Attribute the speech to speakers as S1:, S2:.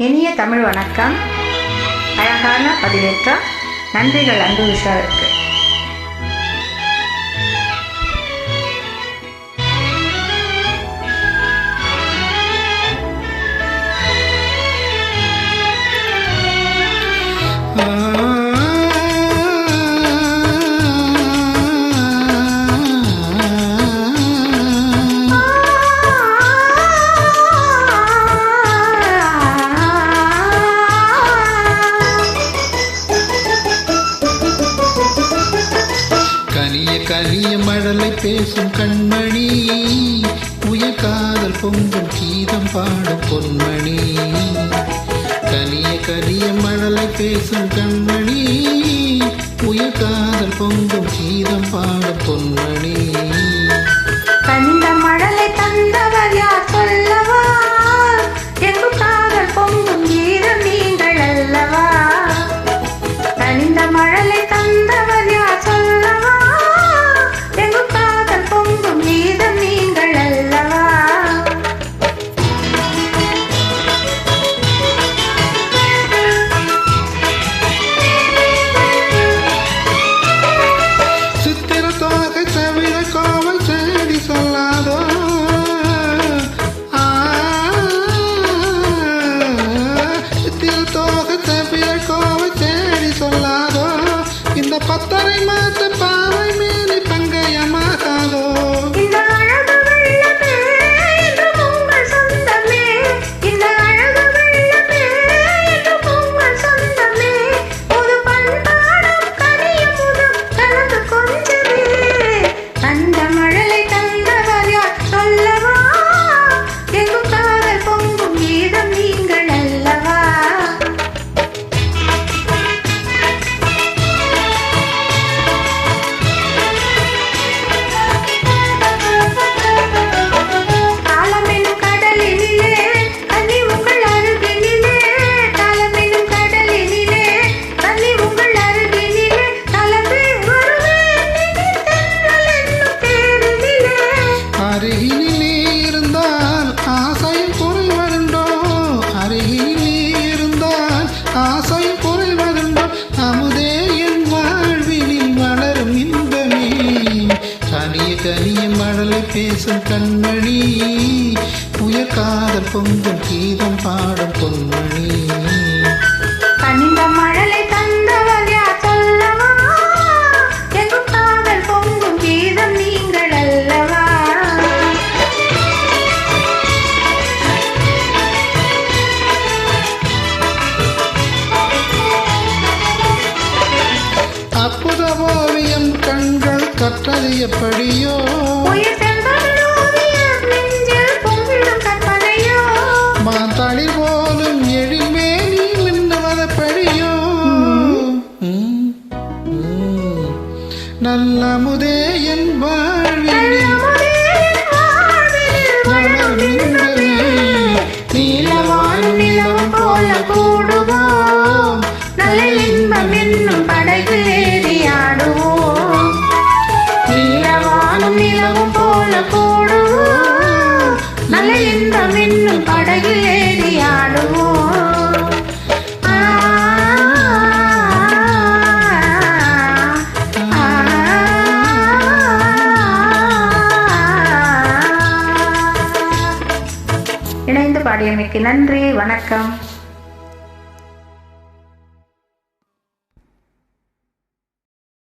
S1: இனிய தமிழ் வணக்கம். அழகான பதிவேற்றம் நன்றிகள் அன்பு விஷாவிற்கு
S2: கரிய மழலை பேசும் கண்மணி. உயர் காதல் பொங்கும் கீதம் பாடும் பொன்மணி. கனிய கரிய மழலை பேசும் கண்மணி. உயர் காதல் பொங்கும் கீதம் பாடும் பொன்மணி. சோகத்தை பிற கோவை தேடி சொல்லாதோ? இந்த பத்தரை மாத்து பாவை பேசும் கண்மணி உயர் காதல் பொங்கும் கீதம் பாடும் பொன்மணி.
S1: கனிந்த மழலை தந்தவர் யார்
S2: நல்ல முதே என் நிலவும் போல கூடுவோம்
S1: நல்ல இன்பம் என்னும் படகில் ஏறி ஆடுவோம் நீலவானும் நிலவும் போல கூடுவோம் நல்ல இன்பம் என்னும் படகில் ஆ. இணைந்து பாடியமைக்கு நன்றி வணக்கம்